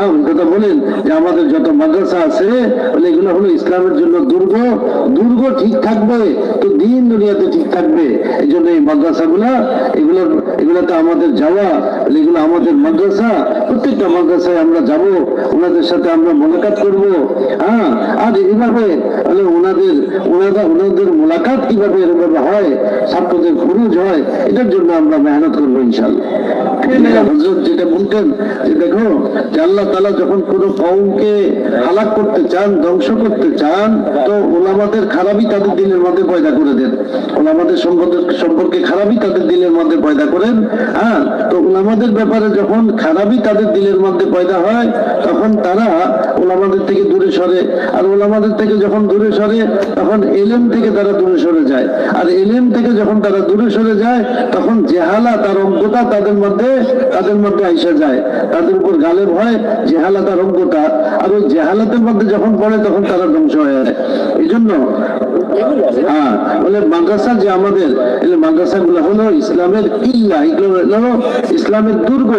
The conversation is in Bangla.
আম কথা বলেন যে আমাদের যত মাদ্রাসা আছে এগুলো হলো ইসলামের জন্য দুর্গ। দুর্গ ঠিক থাকবে, তো দিন দুনিয়াতে ঠিক থাকবে। এই জন্য এই মাদ্রাসাগুলা, এগুলো এগুলোতে আমাদের যাওয়া এগুলো আমাদের মাদ্রাসা। প্রত্যেকটা মাদ্রাসায় আমরা যাব, ওনাদের সাথে আমরা মোলাকাত করব। হ্যাঁ আর এইভাবে তাহলে ওনাদের, ওনারা, ওনাদের মোলাকাত কীভাবে এরকম হয়, ছাত্রদের খরচ হয়, এটার জন্য আমরা মেহনত করব ইনশাল্লাহ যখন খারাপই তাদের দিলের মধ্যে পয়দা হ্যাঁ ব্যাপারে যখন খারাপই তাদের দিলের মধ্যে পয়দা হয়, তখন তারা ওলামাদের থেকে দূরে সরে। আর ওলামাদের থেকে যখন দূরে সরে, তখন এলেম থেকে তারা দূরে সরে যায়। আর এলেম থেকে যখন তারা দূরে সরে যায়, তখন জেহালা, তার অজ্ঞতা তাদের মধ্যে তাদের মধ্যে আইসা যায়। তাদের উপর গালেব হয় জেহালা তার অজ্ঞতা। আর ওই জেহালাতের মধ্যে যখন পড়ে, তখন তারা ধ্বংস হয়ে যায়। এই জন্য হ্যাঁ বলে মাদ্রাসা যে আমাদের মাদ্রাসা গুলো হলো ইসলামের কিল্লা ইসলামের দুর্গ।